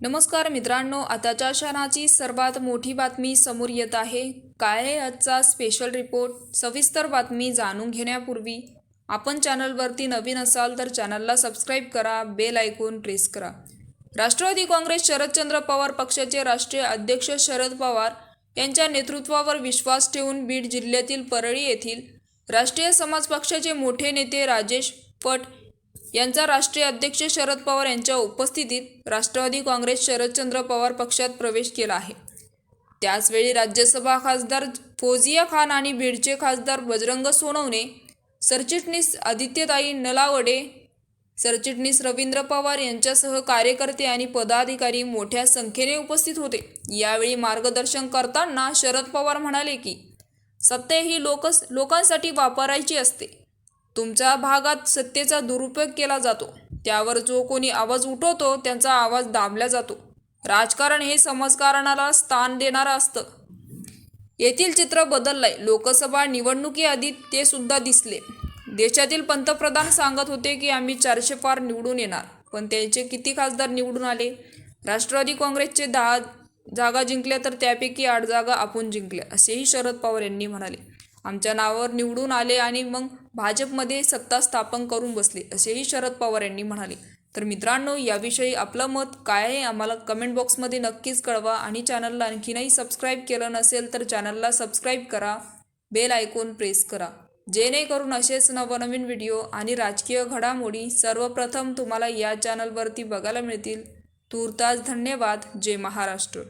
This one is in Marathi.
नमस्कार मित्रांनो आताच्या क्षणाची सर्वात मोठी बातमी समोर येत आहे. काय आहे आजचा स्पेशल रिपोर्ट सविस्तर बातमी जाणून घेण्यापूर्वी आपण चॅनलवरती नवीन असाल तर चॅनलला सबस्क्राईब करा बेल ऐकून प्रेस करा. राष्ट्रवादी काँग्रेस शरदचंद्र पवार पक्षाचे राष्ट्रीय अध्यक्ष शरद पवार यांच्या नेतृत्वावर विश्वास ठेवून बीड जिल्ह्यातील परळी येथील राष्ट्रीय समाज पक्षाचे मोठे नेते राजेश पट यांचा राष्ट्रीय अध्यक्ष शरद पवार यांच्या उपस्थितीत राष्ट्रवादी काँग्रेस शरदचंद्र पवार पक्षात प्रवेश केला आहे. त्याचवेळी राज्यसभा खासदार फौजिया खान आणि बीडचे खासदार बजरंग सोनवणे सरचिटणीस आदित्यताई नलावडे सरचिटणीस रवींद्र पवार यांच्यासह कार्यकर्ते आणि पदाधिकारी मोठ्या संख्येने उपस्थित होते. यावेळी मार्गदर्शन करताना शरद पवार म्हणाले की सत्ता ही लोक लोकांसाठी वापरायची असते. तुमच्या भागात सत्तेचा दुरुपयोग केला जातो. त्यावर जो कोणी आवाज उठवतो त्यांचा आवाज दाबला जातो. राजकारण हे समाजकारणाला स्थान देणारं असतं. येथील चित्र बदललंय. लोकसभा निवडणुकीआधी ते सुद्धा दिसले. देशातील पंतप्रधान सांगत होते की आम्ही चारशे पार निवडून येणार. पण त्यांचे किती खासदार निवडून आले? राष्ट्रवादी काँग्रेसचे दहा जागा जिंकल्या तर त्यापैकी आठ जागा आपण जिंकल्या असेही शरद पवार यांनी म्हणाले. आमच्या नावावर निवडून आले आणि मग भाजपमध्ये सत्ता स्थापन करून बसले असेही शरद पवार यांनी म्हणाले. तर मित्रांनो याविषयी आपलं मत काय आहे? आम्हाला कमेंट बॉक्समध्ये नक्कीच कळवा आणि चॅनलला आणखीनही सबस्क्राईब केलं नसेल तर चॅनलला सबस्क्राईब करा. बेल ऐकून प्रेस करा. जेणेकरून असेच नवनवीन व्हिडिओ आणि राजकीय घडामोडी सर्वप्रथम तुम्हाला या चॅनलवरती बघायला मिळतील. तूर्तास धन्यवाद. जय महाराष्ट्र.